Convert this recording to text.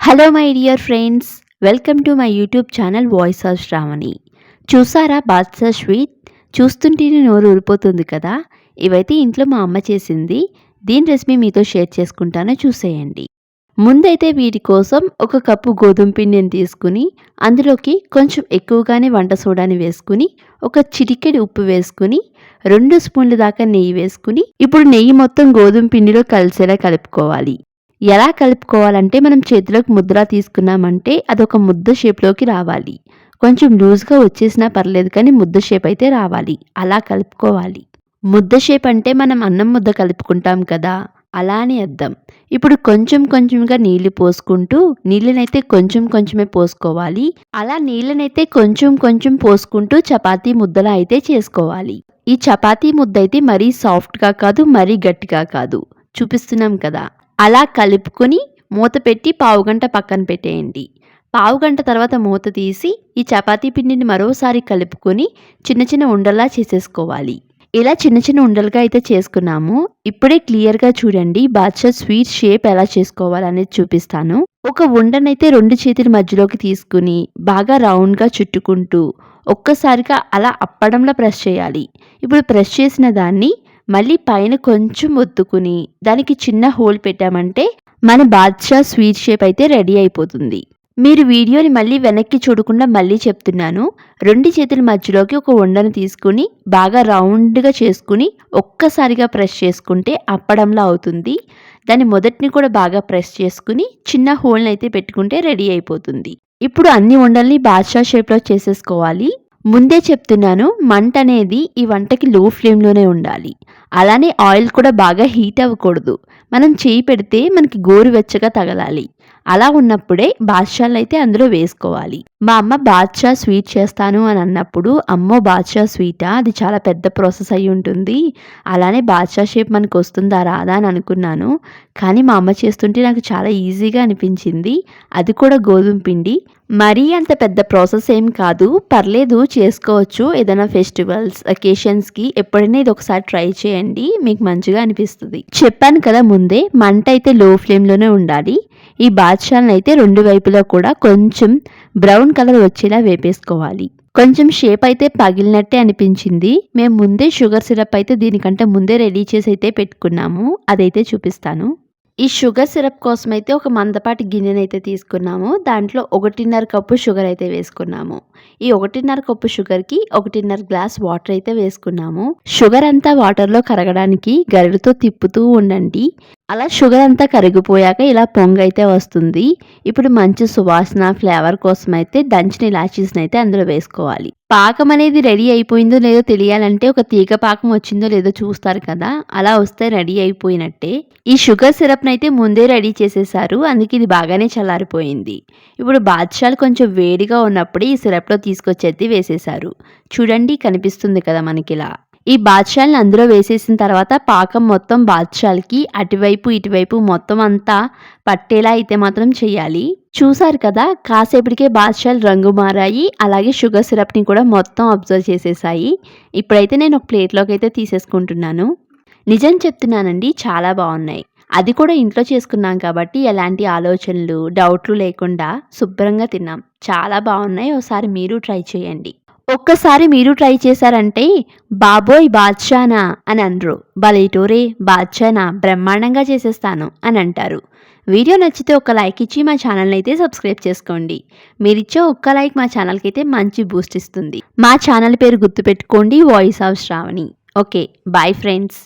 Hello my dear friends welcome to my YouTube channel voice of Shravani చూసారా Badshah sweet? చూస్తుంటేనే నోరు ఊరిపోతుంది కదా? ఇవైతే ఇంట్లో మా అమ్మ చేసింది. దీని రెసిపీ మీతో షేర్ చేసుకుంటాను చూసేయండి. ముందైతే వీటి కోసం ఒక కప్పు గోధుమ పిండిని తీసుకుని అందులోకి కొంచెం ఎక్కువగానే వంట సోడాని వేసుకుని ఒక చిటికెడి ఉప్పు వేసుకుని రెండు స్పూన్ల దాకా నెయ్యి వేసుకుని ఇప్పుడు నెయ్యి మొత్తం గోధుమ పిండిలో కలిసేలా కలుపుకోవాలి. ఎలా కలుపుకోవాలంటే మనం చేతిలోకి ముద్ర తీసుకున్నామంటే అదొక ముద్ద షేప్లోకి రావాలి. కొంచెం లూజ్గా వచ్చేసినా పర్లేదు కానీ ముద్ద షేప్ అయితే రావాలి. అలా కలుపుకోవాలి. ముద్ద షేప్ అంటే మనం అన్నం ముద్ద కలుపుకుంటాం కదా? అలా అని అర్థం ఇప్పుడు కొంచెం కొంచెంగా నీళ్ళు పోసుకుంటూ నీళ్ళనైతే కొంచెం కొంచెమే పోసుకోవాలి. అలా నీళ్ళనైతే కొంచెం కొంచెం పోసుకుంటూ చపాతీ ముద్దలా అయితే చేసుకోవాలి. ఈ చపాతీ ముద్ద అయితే మరీ సాఫ్ట్గా కాదు మరీ గట్టిగా కాదు. చూపిస్తున్నాం కదా? అలా కలుపుకొని మూత పెట్టి పావుగంట పక్కన పెట్టేయండి. పావుగంట తర్వాత మూత తీసి ఈ చపాతీ పిండిని మరోసారి కలుపుకొని చిన్న చిన్న ఉండల్లా చేసేసుకోవాలి. ఇలా చిన్న చిన్న ఉండలుగా అయితే చేసుకున్నాము. ఇప్పుడే క్లియర్గా చూడండి బాద్షా స్వీట్ షేప్ ఎలా చేసుకోవాలనేది చూపిస్తాను. ఒక ఉండనైతే రెండు చేతుల మధ్యలోకి తీసుకుని బాగా రౌండ్గా చుట్టుకుంటూ ఒక్కసారిగా అలా అప్పడంలో ప్రెస్ చేయాలి. ఇప్పుడు ప్రెస్ చేసిన దాన్ని మళ్ళీ పైన కొంచెం ఒత్తుకుని దానికి చిన్న హోల్ పెట్టామంటే మన బాద్షా స్వీట్ షేప్ అయితే రెడీ అయిపోతుంది. మీరు వీడియోని మళ్ళీ వెనక్కి చూడకుండా మళ్ళీ చెప్తున్నాను. రెండు చేతుల మధ్యలోకి ఒక ఉండను తీసుకుని బాగా రౌండ్గా చేసుకుని ఒక్కసారిగా ప్రెస్ చేసుకుంటే అప్పడంలా అవుతుంది. దాని మొదటిని కూడా బాగా ప్రెస్ చేసుకుని చిన్న హోల్ని అయితే పెట్టుకుంటే రెడీ అయిపోతుంది. ఇప్పుడు అన్ని ఉండల్ని బాద్షా షేప్లో చేసేసుకోవాలి. ముందే చెప్తున్నాను మంట అనేది ఈ వంటకి లో ఫ్లేమ్లోనే ఉండాలి. అలానే ఆయిల్ కూడా బాగా హీట్ అవ్వకూడదు. మనం చేయి పెడితే మనకి గోరువెచ్చగా తగలాలి. అలా ఉన్నప్పుడే బాద్షాలు అయితే అందులో వేసుకోవాలి. మా అమ్మ బాద్షా స్వీట్ చేస్తాను అని అన్నప్పుడు అమ్మో బాద్షా స్వీటా? అది చాలా పెద్ద ప్రాసెస్ అయి ఉంటుంది. అలానే బాద్షా షేప్ మనకు వస్తుందా రాదా అని అనుకున్నాను. కానీ మా అమ్మ చేస్తుంటే నాకు చాలా ఈజీగా అనిపించింది. అది కూడా గోధుమ పిండి. మరీ అంత పెద్ద ప్రాసెస్ ఏం కాదు. పర్లేదు చేసుకోవచ్చు. ఏదైనా ఫెస్టివల్స్ అకేషన్స్కి ఎప్పుడైనా ఇది ఒకసారి ట్రై చేయండి. మీకు మంచిగా అనిపిస్తుంది. చెప్పాను కదా ముందే మంట అయితే లో ఫ్లేమ్లోనే ఉండాలి. ఈ బాద్షాలను అయితే రెండు వైపులా కూడా కొంచెం బ్రౌన్ కలర్ వచ్చేలా వేపేసుకోవాలి. కొంచెం షేప్ అయితే పగిలినట్టే అనిపించింది. మేము ముందే షుగర్ సిరప్ అయితే దీనికంటే ముందే రెడీ చేసి అయితే పెట్టుకున్నాము. అదైతే చూపిస్తాను. ఈ షుగర్ సిరప్ కోసం అయితే ఒక మందపాటి గిన్నెనైతే తీసుకున్నాము. దాంట్లో ఒకటిన్నర కప్పు షుగర్ అయితే వేసుకున్నాము. ఈ ఒకటిన్నర కప్పు షుగర్కి ఒకటిన్నర గ్లాస్ వాటర్ అయితే వేసుకున్నాము. షుగర్ అంతా వాటర్లో కరగడానికి గరిటతో తిప్పుతూ ఉండండి. అలా షుగర్ అంతా కరిగిపోయాక ఇలా పొంగ అయితే వస్తుంది. ఇప్పుడు మంచి సువాసన ఫ్లేవర్ కోసం అయితే దంచిన ఇలాచీస్ని అయితే అందులో వేసుకోవాలి. పాకం అనేది రెడీ అయిపోయిందో లేదో తెలియాలంటే ఒక తీగ పాకం వచ్చిందో లేదో చూస్తారు కదా అలా వస్తే రెడీ అయిపోయినట్టే. ఈ షుగర్ సిరప్ని అయితే ముందే రెడీ చేసేసారు అందుకే ఇది బాగానే చల్లారిపోయింది. ఇప్పుడు బాద్షాలు కొంచెం వేడిగా ఉన్నప్పుడే ఈ సిరప్లో తీసుకొచ్చేది వేసేసారు. చూడండి కనిపిస్తుంది కదా మనకిలా. ఈ బాద్షాల్ని అందులో వేసేసిన తర్వాత పాకం మొత్తం బాద్షాలకి అటువైపు ఇటువైపు మొత్తం అంతా పట్టేలా అయితే మాత్రం చేయాలి. చూసారు కదా కాసేపటికే బాద్షాలు రంగు మారాయి అలాగే షుగర్ సిరప్ని కూడా మొత్తం అబ్జర్వ్ చేసేసాయి. ఇప్పుడైతే నేను ఒక ప్లేట్లోకి అయితే తీసేసుకుంటున్నాను. నిజం చెప్తున్నానండి చాలా బాగున్నాయి. అది కూడా ఇంట్లో చేసుకున్నాం కాబట్టి ఎలాంటి ఆలోచనలు డౌట్లు లేకుండా శుభ్రంగా తిన్నాం. చాలా బాగున్నాయి ఒకసారి మీరు ట్రై చేయండి. ఒక్కసారి మీరు ట్రై చేశారంటే బాబోయ్ బాద్షానా అని అనరు. బలేటోరే బాద్షానా బ్రహ్మాండంగా చేసేస్తాను అని అంటారు. వీడియో నచ్చితే ఒక లైక్ ఇచ్చి మా ఛానల్ని అయితే సబ్స్క్రైబ్ చేసుకోండి. మీరిచ్చే ఒక్క లైక్ మా ఛానల్కి అయితే మంచి బూస్ట్ ఇస్తుంది. మా ఛానల్ పేరు గుర్తుపెట్టుకోండి voice of Shravani. Okay bye friends.